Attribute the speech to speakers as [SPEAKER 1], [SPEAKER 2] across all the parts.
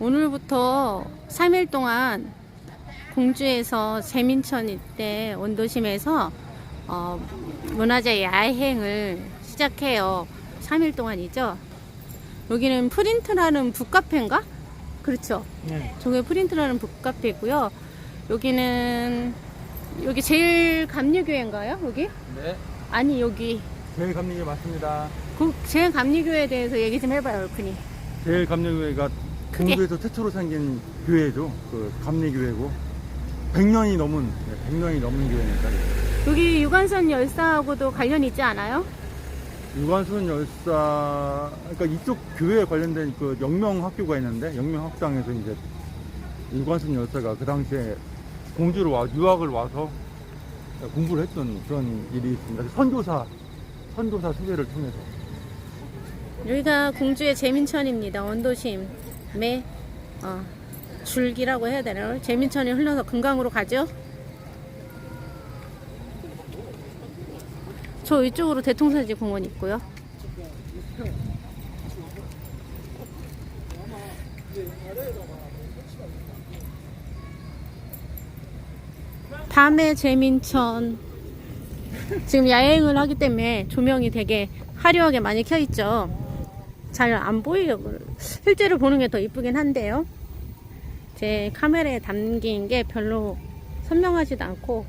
[SPEAKER 1] 오늘부터 3일 동안 공주에서 재민천 이때 원도심에서 어, 문화재 야행을 시작해요. 3일 동안이죠. 여기는 프린트라는 북카페인가? 그렇죠.
[SPEAKER 2] 네.
[SPEAKER 1] 저게 프린트라는 북카페고요. 여기는 여기 제일 감리교회인가요? 여기?
[SPEAKER 2] 네.
[SPEAKER 1] 아니 여기
[SPEAKER 2] 제일 감리교 맞습니다.
[SPEAKER 1] 그 제일 감리교회에 대해서 얘기 좀 해봐요, 얼큰이.
[SPEAKER 2] 제일 감리교회가 공주에서 최초로 생긴 교회죠. 그 감리교회고 100년이 넘은 네, 100년이 넘은 교회니까
[SPEAKER 1] 여기 유관선 열사하고도 관련 있지 않아요?
[SPEAKER 2] 유관순 열사 그러니까 이쪽 교회에 관련된 그 영명 학교가 있는데 영명 학당에서 이제 유관순 열사가 그 당시에 공주로 와 유학을 와서 공부를 했던 그런 일이 있습니다. 선교사 선교사 수배를 통해서
[SPEAKER 1] 여기가 공주의 재민천입니다. 원도심 의 어, 줄기라고 해야 되나요? 재민천이 흘러서 금강으로 가죠. 저 이쪽으로 대통사지 공원 있고요. 밤의 재민천 지금 야행을 하기 때문에 조명이 되게 화려하게 많이 켜 있죠. 잘 안 보이려고 실제로 보는 게 더 이쁘긴 한데요. 제 카메라에 담긴 게 별로 선명하지도 않고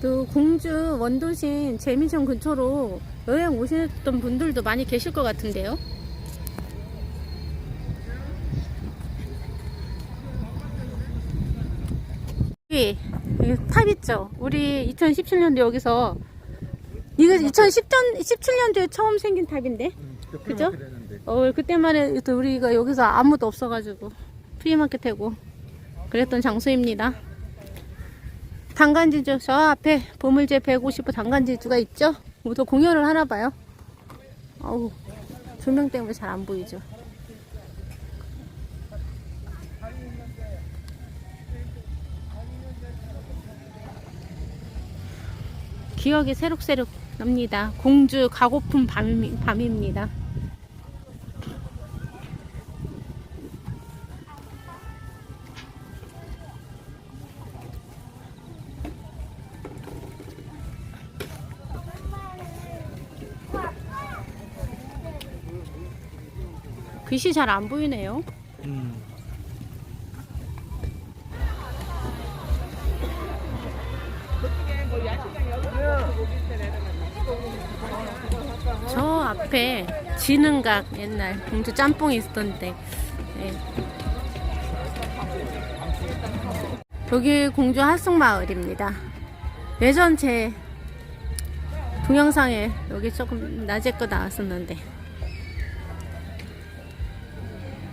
[SPEAKER 1] 또 공주 원도심 재미천 근처로 여행 오셨던 분들도 많이 계실 것 같은데요. 여기, 여기 탑 있죠? 우리 2017년도 여기서 이거 2010년 17년도에 처음 생긴 탑인데. 그죠? 어 그때만 해도 우리가 여기서 아무도 없어가지고 프리마켓 하고 그랬던 장소입니다. 당간지주 저 앞에 보물제 155 당간지주가 있죠? 모두 공연을 하나 봐요. 어우 조명 때문에 잘 안 보이죠. 기억이 새록새록 납니다. 공주 가고픈 밤, 밤입니다. 글씨 잘 안 보이네요.
[SPEAKER 2] 음.
[SPEAKER 1] 저 앞에 지능각 옛날 공주 짬뽕이 있었던데 네. 여기 공주 하숙마을입니다. 예전 제 동영상에 여기 조금 낮에 거 나왔었는데.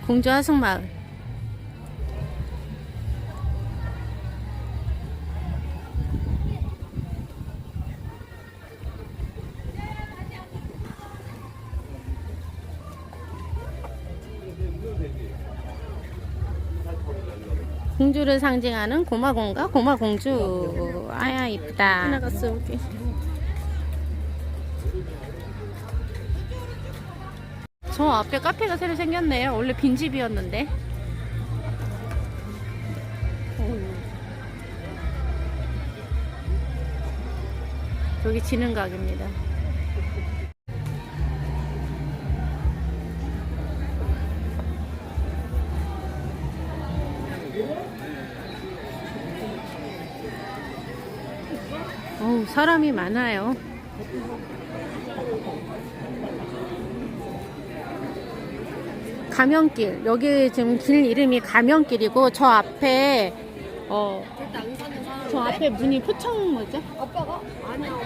[SPEAKER 1] 공주 하숙마을 공주를 상징하는 고마공가 고마공주. 아야 이쁘다. 나갔어 여기. 저 앞에 카페가 새로 생겼네요. 원래 빈집이었는데. 여기 지능각입니다 사람이 많아요. 가면길. 여기 지금 길 이름이 가면길이고, 저 앞에, 어, 저 앞에 문이 포청 뭐죠?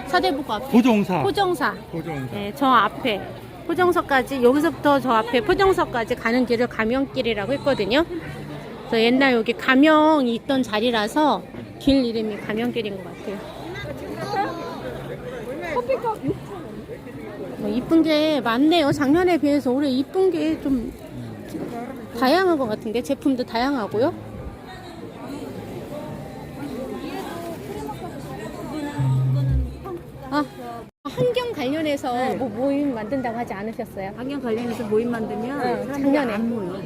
[SPEAKER 1] 서대북 앞에.
[SPEAKER 2] 보정사.
[SPEAKER 1] 포정사.
[SPEAKER 2] 보정사.
[SPEAKER 1] 네, 저 앞에. 포정서까지, 여기서부터 저 앞에 포정서까지 가는 길을 가면길이라고 했거든요. 그래서 옛날 여기 가명이 있던 자리라서 길 이름이 가면길인 것 같아요. 커피값 6,000원. 이쁜 게 많네요. 작년에 비해서 올해 이쁜 게 좀 다양한 것 같은데 제품도 다양하고요. 아, 환경 관련해서
[SPEAKER 3] 네.
[SPEAKER 1] 뭐 모임 만든다고 하지 않으셨어요?
[SPEAKER 3] 환경 관련해서 모임 만들면
[SPEAKER 1] 네, 작년에
[SPEAKER 3] 안 모여.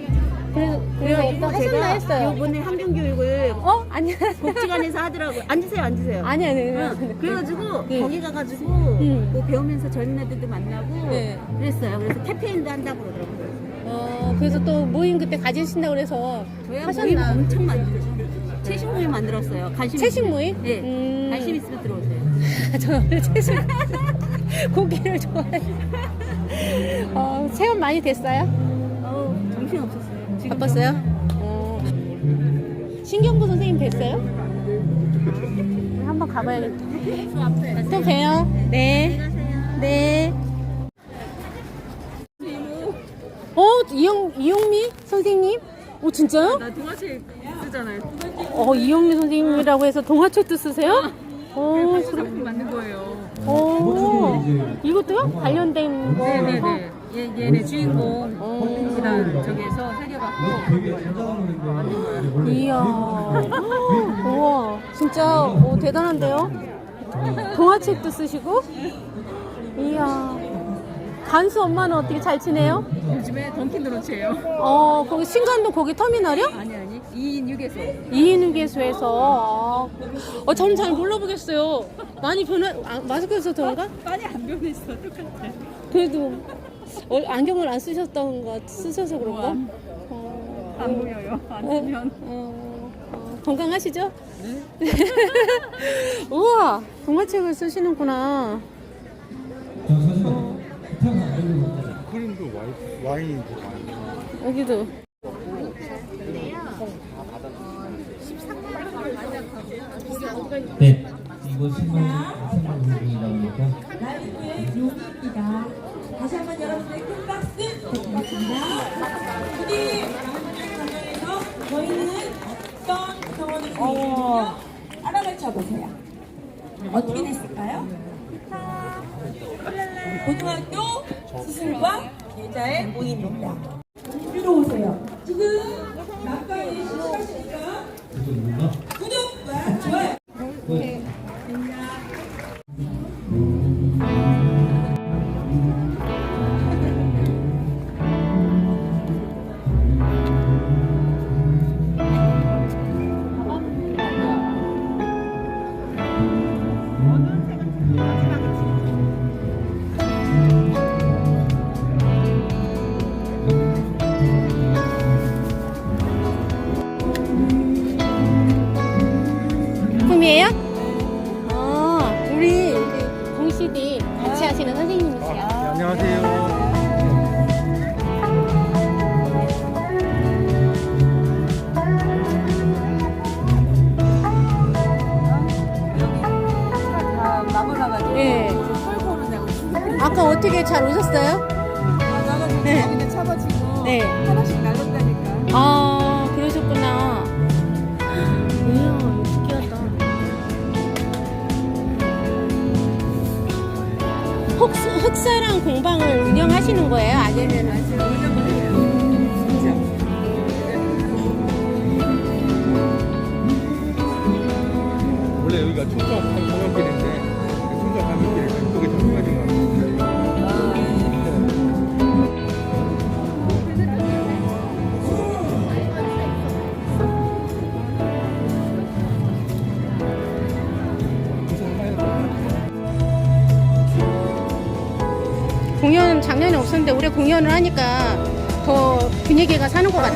[SPEAKER 1] 그래서 그래서 또 하셨나 했어요.
[SPEAKER 3] 이번에 환경 교육을
[SPEAKER 1] 어? 아니
[SPEAKER 3] 복지관에서 하더라고요. 앉으세요, 앉으세요.
[SPEAKER 1] 아니 아니.
[SPEAKER 3] 응, 그래가지고
[SPEAKER 1] 네.
[SPEAKER 3] 거기 가가지고
[SPEAKER 1] 음.
[SPEAKER 3] 뭐 배우면서 젊은 애들도 만나고
[SPEAKER 1] 네.
[SPEAKER 3] 그랬어요. 그래서 캠페인도 한다고 그러더라고요.
[SPEAKER 1] 어 그래서 또 모임 그때 가지신다고 그래서
[SPEAKER 3] 저희가 모임
[SPEAKER 1] 하셨나?
[SPEAKER 3] 엄청 만들죠. 채식 모임 만들었어요. 관심
[SPEAKER 1] 채식
[SPEAKER 3] 있으면.
[SPEAKER 1] 모임?
[SPEAKER 3] 네.
[SPEAKER 1] 음.
[SPEAKER 3] 관심 있으면 들어오세요.
[SPEAKER 1] 저 원래 채식 고기를 좋아해. 어 체험 많이 됐어요?
[SPEAKER 3] 어우, 정신 없었어요.
[SPEAKER 1] 바빴어요? 어. 신경부 선생님 됐어요? 한번 가봐야겠다.
[SPEAKER 3] 저 앞에.
[SPEAKER 1] 또 봬요. 네. 네. 어, 이용, 이용미 선생님? 오, 진짜요?
[SPEAKER 3] 나 동화책 쓰잖아요.
[SPEAKER 1] 어, 이용미 선생님이라고 해서 동화책도 쓰세요? 어, 그럼,
[SPEAKER 3] 만든 거예요.
[SPEAKER 1] 어, 이것도요? 관련된 거?
[SPEAKER 3] 네네네. 얘, 얘네 주인공
[SPEAKER 1] 어,
[SPEAKER 3] 이랑 저기에서 새겨갖고
[SPEAKER 1] 이야. 우와, 진짜, 오, 대단한데요? 동화책도 쓰시고? 이야. 간수 엄마는 어떻게 잘 지내요?
[SPEAKER 3] 요즘에 던킨 드론치예요.
[SPEAKER 1] 어, 거기 신간동 거기 터미널이요?
[SPEAKER 3] 아니 아니 2인 6에서
[SPEAKER 1] 이인휴게소에서 어, 전잘 몰라보겠어요. 많이 변화, 아, 마스크 써서 그런가?
[SPEAKER 3] 많이 안 변했어 똑같아.
[SPEAKER 1] 그래도 어, 안경을 안 쓰셨던가 쓰셔서 그런가? 어,
[SPEAKER 3] 안 보여요. 안
[SPEAKER 1] 어,
[SPEAKER 3] 보면.
[SPEAKER 1] 어, 어, 건강하시죠? 네. 우와, 동화책을 쓰시는구나.
[SPEAKER 2] 크림도 와이, 와인도 많고.
[SPEAKER 1] 여기도.
[SPEAKER 4] 네, 이곳 생방 생방송이다 보니까
[SPEAKER 5] 입니다. 다시 한번 여러분들 큰 박수 부탁드리겠습니다. 우리 강원에서 저희는 어떤 병원을 운영하냐면요. 알아맞혀 보세요. 어떻게 됐을까요? 고등학교 수술과 계좌의 모임입니다. 들어오세요. 지금
[SPEAKER 1] 품이에요? 어, 우리 여기 공시디 같이 하시는 선생님이세요.
[SPEAKER 2] 네, 안녕하세요.
[SPEAKER 1] 예.
[SPEAKER 3] 털고 오는다고
[SPEAKER 1] 아까 어떻게 잘 오셨어요?
[SPEAKER 3] 나가지고
[SPEAKER 1] 네.
[SPEAKER 3] 여기는 차가지고
[SPEAKER 1] 네.
[SPEAKER 3] 하나씩 날렸다니까.
[SPEAKER 1] 아, 흑, 흑사랑 공방을 운영하시는 거예요? 아니면
[SPEAKER 2] 원래 여기가 충청 강변길인데 충청 강변길에서 이쪽에 접근하신 것 같아요.
[SPEAKER 1] 공연 작년에 없었는데 올해 공연을 하니까 더 분위기가 사는 것 같아.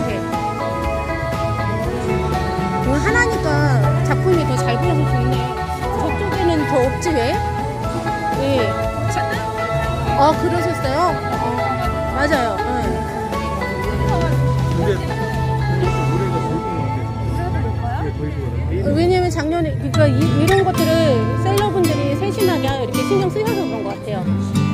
[SPEAKER 1] 오늘 하나니까 작품이 더잘 보여서 좋네. 저쪽에는 더 없지 왜? 예. 아 그러셨어요? 어, 맞아요.
[SPEAKER 2] 같아요. 네,
[SPEAKER 1] 예. 왜냐면 작년에 그러니까 이, 이런 것들을 셀러분들이 세심하게 이렇게 신경 쓰셔서 그런 것 같아요.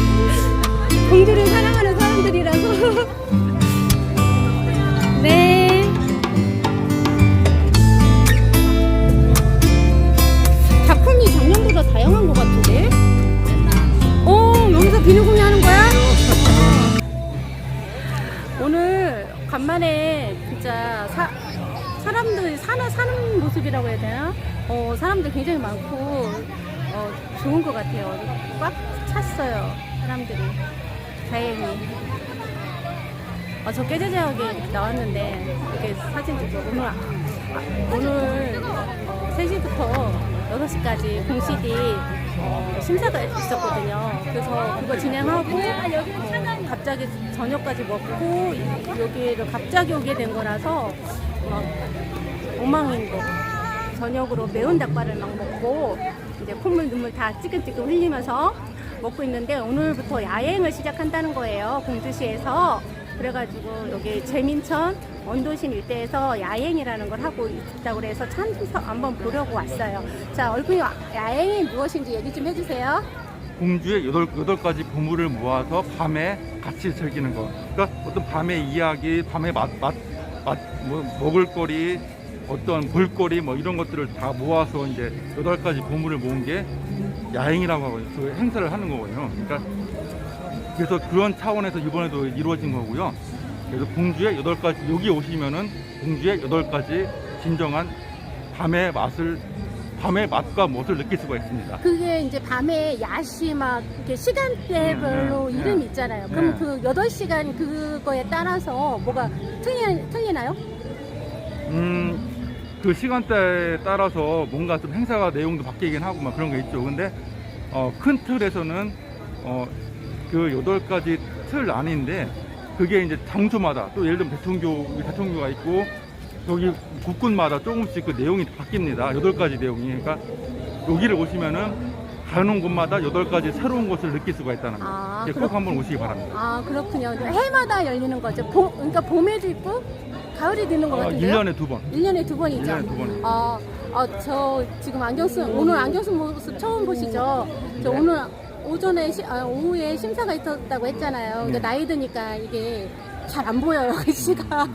[SPEAKER 2] 공주를
[SPEAKER 1] 사랑하는 사람들이라서. 네. 작품이 작년보다 다양한 것 같은데? 어, 여기서 비누 공예하는 거야? 오늘 간만에 진짜 사, 사람들 사는 사는 모습이라고 해야 되나? 어, 사람들 굉장히 많고 어, 좋은 것 같아요. 꽉 찼어요. 사람들이. 다행히. 아, 저 깨제제하게 나왔는데, 이렇게 사진 찍고, 오늘, 아, 오늘 어, 3시부터 6시까지 공식이 어, 심사가 있었거든요. 그래서 그거 진행하고, 어, 갑자기 저녁까지 먹고, 여기를 갑자기 오게 된 거라서, 어, 엉망인데. 저녁으로 매운 닭발을 막 먹고, 이제 콧물 눈물 다 찌끈찌끈 흘리면서 먹고 있는데, 오늘부터 야행을 시작한다는 거예요. 공주시에서. 그래가지고 여기 재민천 원도심 일대에서 야행이라는 걸 하고 있다고 그래서 참 한번 보려고 왔어요. 자, 얼굴이 야행이 무엇인지 얘기 좀 해주세요.
[SPEAKER 2] 공주의 여덟, 여덟 가지 보물을 모아서 밤에 같이 즐기는 거. 그러니까 어떤 밤의 이야기, 밤의 맛, 맛, 맛, 뭐, 먹을거리, 어떤 볼거리, 뭐 이런 것들을 다 모아서 이제 여덟 가지 보물을 모은 게 야행이라고 하고 그 행사를 하는 거거든요. 그러니까 그래서 그런 차원에서 이번에도 이루어진 거고요. 그래서 공주의 여덟 가지 여기 오시면은 공주의 여덟 가지 진정한 밤의 맛을 밤의 맛과 멋을 느낄 수가 있습니다.
[SPEAKER 1] 그게 이제 밤에 야시 막 이렇게 시간대별로
[SPEAKER 2] 네, 네,
[SPEAKER 1] 이름
[SPEAKER 2] 네.
[SPEAKER 1] 있잖아요. 그럼
[SPEAKER 2] 네.
[SPEAKER 1] 그 8시간 그거에 따라서 뭐가 틀리, 틀리나요?
[SPEAKER 2] 음, 그 시간대에 따라서 뭔가 좀 행사가 내용도 바뀌긴 하고 막 그런 게 있죠. 근데 어, 큰 틀에서는 어, 그 여덟 가지 틀 안인데 그게 이제 장소마다 또 예를 들면 대통령 대통령가 있고 여기 국군마다 조금씩 그 내용이 바뀝니다. 여덟 가지 내용이 그러니까 여기를 오시면은 가는 곳마다 여덟 가지 새로운 것을 느낄 수가 있다는 거.
[SPEAKER 1] 아,
[SPEAKER 2] 예, 꼭
[SPEAKER 1] 그렇-
[SPEAKER 2] 한번 오시기 바랍니다.
[SPEAKER 1] 아, 그렇군요. 해마다 열리는 거죠. 봄, 그러니까 봄에도 있고 가을에도 있는 것
[SPEAKER 2] 어,
[SPEAKER 1] 같은데요?
[SPEAKER 2] 1년에 두 번.
[SPEAKER 1] 1년에 두 번이죠.
[SPEAKER 2] 1년에 두 번이요.
[SPEAKER 1] 아, 아, 저 지금 안경 쓴 오늘 안경 쓴 모습 처음 보시죠? 저
[SPEAKER 2] 네.
[SPEAKER 1] 오늘 오전에 시- 아, 오후에 심사가 있었다고 했잖아요. 근데
[SPEAKER 2] 네.
[SPEAKER 1] 나이 드니까 이게 잘 안 보여요, 글씨가.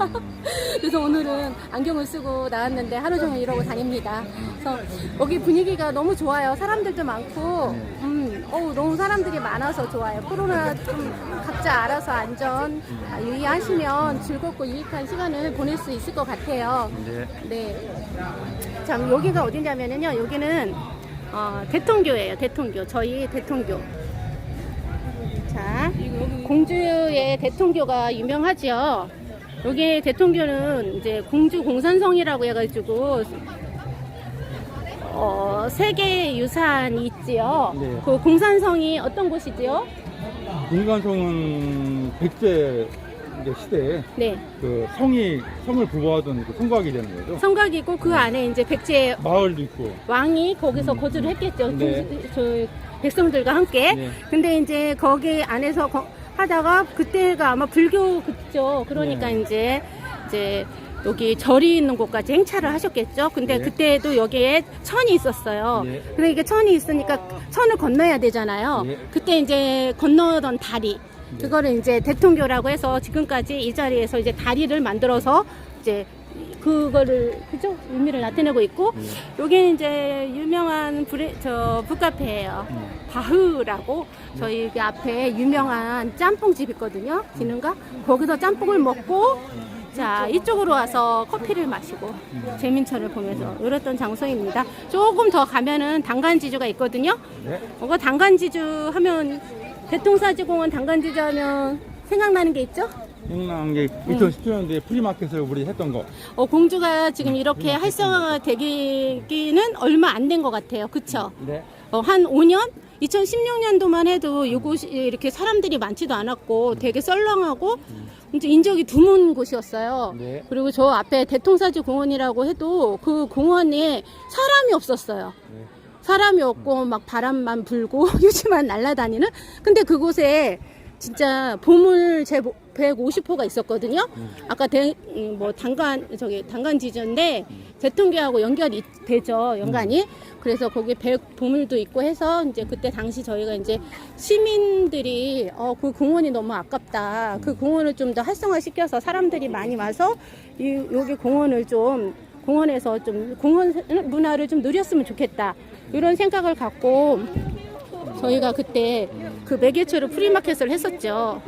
[SPEAKER 1] 그래서 오늘은 안경을 쓰고 나왔는데 하루 종일 이러고 다닙니다. 그래서 여기 분위기가 너무 좋아요. 사람들도 많고, 음, 어우, 너무 사람들이 많아서 좋아요. 코로나 좀 각자 알아서 안전 아, 유의하시면 즐겁고 유익한 시간을 보낼 수 있을 것 같아요.
[SPEAKER 2] 네.
[SPEAKER 1] 네. 참 여기가 어디냐면은요. 여기는 어, 대통교예요. 대통교. 저희 대통교. 자, 공주의 대통교가 유명하지요. 여기 대통교는 이제 공주 공산성이라고 해가지고 어, 세계 유산이 있지요.
[SPEAKER 2] 네.
[SPEAKER 1] 그 공산성이 어떤 곳이지요?
[SPEAKER 2] 공간성은 백제 이제 시대에
[SPEAKER 1] 네,
[SPEAKER 2] 그 성이 성을 부부하던 그 성곽이 되는 거죠.
[SPEAKER 1] 성곽이고 그 안에 이제 백제
[SPEAKER 2] 마을도 있고.
[SPEAKER 1] 왕이 거기서 거주를 했겠죠.
[SPEAKER 2] 네.
[SPEAKER 1] 저, 저 백성들과 함께.
[SPEAKER 2] 네.
[SPEAKER 1] 근데 이제 거기 안에서 거- 하다가 그때가 아마 불교 그죠. 그러니까
[SPEAKER 2] 네.
[SPEAKER 1] 이제 이제 여기 절이 있는 곳까지 행차를 하셨겠죠. 근데
[SPEAKER 2] 네.
[SPEAKER 1] 그때도 여기에 천이 있었어요.
[SPEAKER 2] 네.
[SPEAKER 1] 근데 이게 천이 있으니까 천을 건너야 되잖아요.
[SPEAKER 2] 네.
[SPEAKER 1] 그때 이제 건너던 다리. 그거를 이제 대통교라고 해서 지금까지 이 자리에서 이제 다리를 만들어서 이제 그거를 그죠 의미를 나타내고 있고
[SPEAKER 2] 네.
[SPEAKER 1] 여기는 이제 유명한 브레, 저 북카페예요.
[SPEAKER 2] 네.
[SPEAKER 1] 바흐라고 저희 여기 앞에 유명한 짬뽕집 있거든요. 지는가? 거기서 짬뽕을 먹고 자 이쪽으로 와서 커피를 마시고 재민철을 보면서 이랬던 장소입니다. 조금 더 가면은 당간지주가 있거든요.
[SPEAKER 2] 네.
[SPEAKER 1] 이거 당간지주 하면 대통사지공원 당간지주 하면 생각나는 게 있죠?
[SPEAKER 2] 생각난 게 2017년도에 프리마켓을 우리 했던 거.
[SPEAKER 1] 어, 공주가 지금 이렇게 활성화가 되기는 얼마 안 된 것 같아요. 그쵸?
[SPEAKER 2] 네.
[SPEAKER 1] 어, 한 5년? 2016년도만 해도 이곳이 이렇게 사람들이 많지도 않았고 되게 썰렁하고 이제 인적이 드문 곳이었어요.
[SPEAKER 2] 네.
[SPEAKER 1] 그리고 저 앞에 대통사지 공원이라고 해도 그 공원에 사람이 없었어요.
[SPEAKER 2] 네.
[SPEAKER 1] 사람이 없고 막 바람만 불고 휴지만 날아다니는 근데 그곳에 진짜 보물 제 150호가 있었거든요. 아까 대, 음, 뭐 단간 저기 단간 지점인데 대통령하고 연결이 되죠 연간이. 그래서 거기에 배 보물도 있고 해서 이제 그때 당시 저희가 이제 시민들이 어 그 공원이 너무 아깝다. 그 공원을 좀 더 활성화 시켜서 사람들이 많이 와서 이 여기 공원을 좀 공원에서 좀 공원 문화를 좀 누렸으면 좋겠다. 이런 생각을 갖고 저희가 그때 그 매개체로 프리마켓을 했었죠.